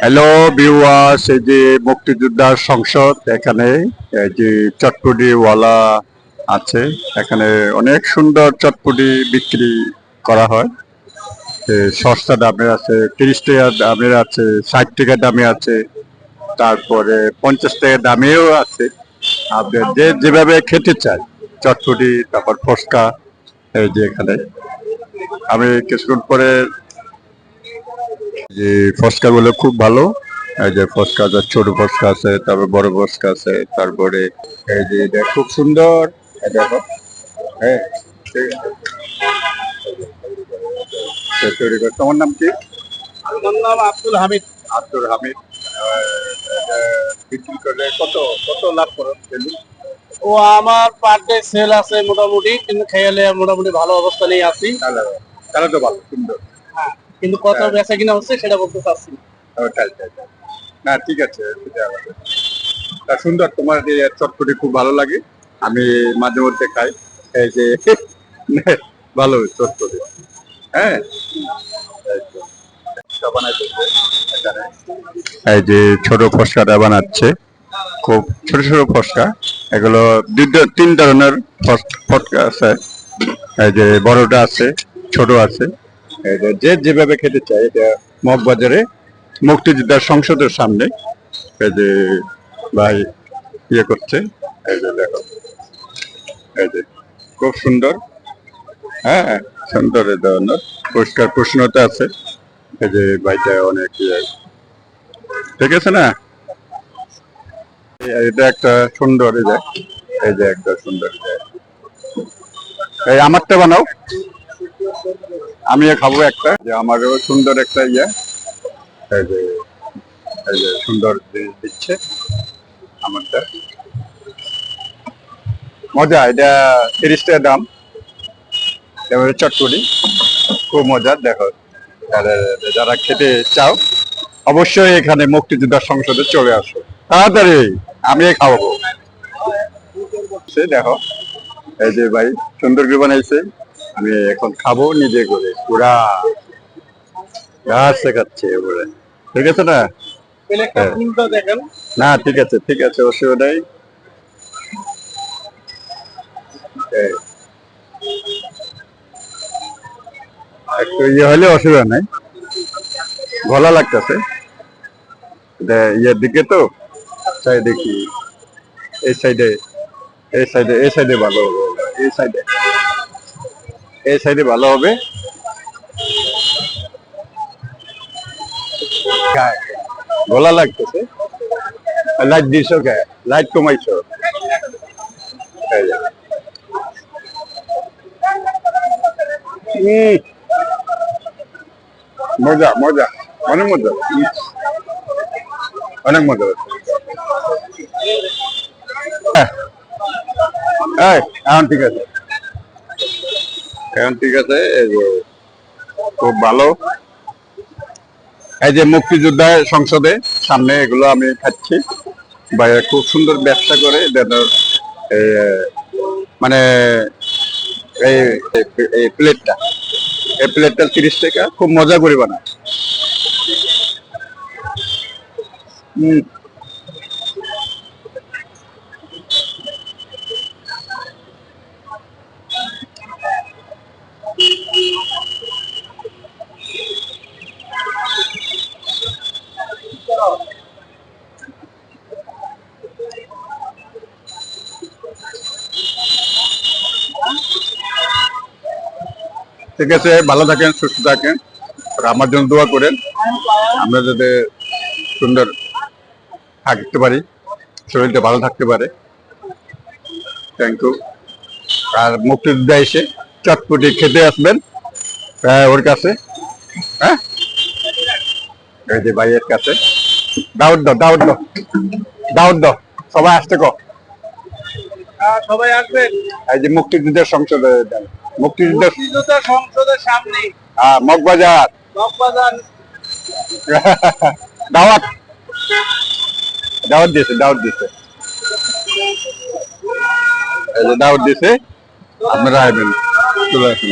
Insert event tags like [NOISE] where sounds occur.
Hello viewers এই যে মুক্তিযোদ্ধার সংসদ, এখানে এই যে চটপটি ওয়ালা আছে, এখানে অনেক সুন্দর চটপটি বিক্রি করা হয়। সস্তা দামের আছে, তিরিশ টাকা দামের আছে, ষাট টাকা দামে আছে, তারপরে পঞ্চাশ টাকা দামেও আছে। আপনি যে যেভাবে খেতে চায় চটপটি, তারপর ফসকা, এই যে এখানে। আমি কিছুক্ষণ পরে যে ফসকা গুলো খুব ভালো। এই যে ফসকা যা ছোট ফসকা আছে তারপর বড় ফসকা আছে তারপরে এই যে এটা খুব সুন্দর। দেখো হ্যাঁ আছে। তৈরি করে। তোমার নাম কি? আমার নাম আব্দুল হামিদ। আব্দুল হামিদ। বিক্রি করলে কত কত লাভ করো ও আমার পার ডে সেল আছে মোটামুটি কিন্তু খেয়ালে মোটামুটি ভালো অবস্থা নিয়ে আছি। তাহলে তো ভালো সুন্দর। কিন্তু কত হ্যাঁ। বেচা কিনা হচ্ছে সেটা বলতে পারছি না। তাই। না ঠিক আছে তা সুন্দর তোমার এই চটপটি খুব ভালো লাগে আমি মাঝে মধ্যে খাই। এই যে [LAUGHS] ভালো চটপটি। হ্যাঁ? এই যে ছোট ফসকাটা বানাচ্ছে খুব ছোট ছোট ফসকা। এগুলো তিন ধরনের ফসকা আছে। এই যে বড়টা আছে ছোট আছে। যে যেভাবে খেতে চায়, এটা মগবাজারে মুক্তিযোদ্ধার সংসদের সামনে। এই যে ভাই ইয়ে করছে, এই যে দেখো, এই যে খুব সুন্দর হ্যাঁ সুন্দর ধরনের, পরিষ্কার প্রশ্নতা আছে। এই যে ভাইটা অনেক ইয়ে। ঠিক আছে না? এটা একটা সুন্দর, এই যে এই যে একটা সুন্দর এই আমারটা বানাও। আমিও খাব একটা, যে আমারও সুন্দর একটা ইয়ে। যে সুন্দর জিনিস দিচ্ছে আমারটা মজা, এটা তিরিশ টাকা দাম। এবারে চটপটি, খুব মজার দেখো। যারা- খেতে চাও, অবশ্যই এখানে মুক্তিযোদ্ধা সংসদে চলে আসো। তাড়াতাড়ি আমি খাওয়াবো সে দেখো, এই যে ভাই, সুন্দর করে বানাইছে আমি এখন খাব নিজে করে পুরা গাছ শেখাচ্ছে এবারে। ঠিক আছে না? হ্যাঁ। না ঠিক আছে ঠিক আছে অসুবিধা নেই। একটু ইয়ে হলে অসুবিধা নেই। গলা লাগতেছে। ইয়ের দিকে তো তাই দেখি। এই সাইডে এই সাইডে এই সাইডে ভালো এই সাইডে এই সাইডে ভালো হবে। গলা লাগতেছে। লাইট কে? লাইট কমাইছো। মজা মজা, অনেক মজা। অনেক মজা হ্যাঁ। এখন ঠিক আছে। এখন ঠিক আছে খুব ভালো। এই যে মুক্তিযোদ্ধা সংসদে সামনে এগুলো আমি খাচ্ছি। ভাইয়া খুব সুন্দর ব্যবসা করে মানে এই প্লেটটা। এই প্লেটটা তিরিশ টাকা, খুব মজা করে বানায়। হম। ঠিক আছে ভালো থাকেন সুস্থ থাকেন। আর আমার জন্য দোয়া করেন। আমরা যাতে সুন্দর থাকতে পারি শরীরটা ভালো থাকতে পারে। থ্যাংক ইউ আর মুক্তিযোদ্ধা এসে চটপটি খেতে আসবেন আহ, ওর কাছে। হ্যাঁ? এই যে ভাইয়ের কাছে। দাউদ দাও দাউদ দাও। দাউদ দাও সবাই আসতে কো। সবাই আসবেন। এই যে মুক্তিযুদ্ধের সংসদে দেন। মুক্তিযোদ্ধা সংসদের সামনে। হ্যাঁ মগবাজার। মগবাজার। [LAUGHS] দাওয়াত। দাওয়াত দিয়েছে দাওয়াত দিয়েছে। দাওয়াত দিয়েছে আপনারা আসবেন চলে আসুন।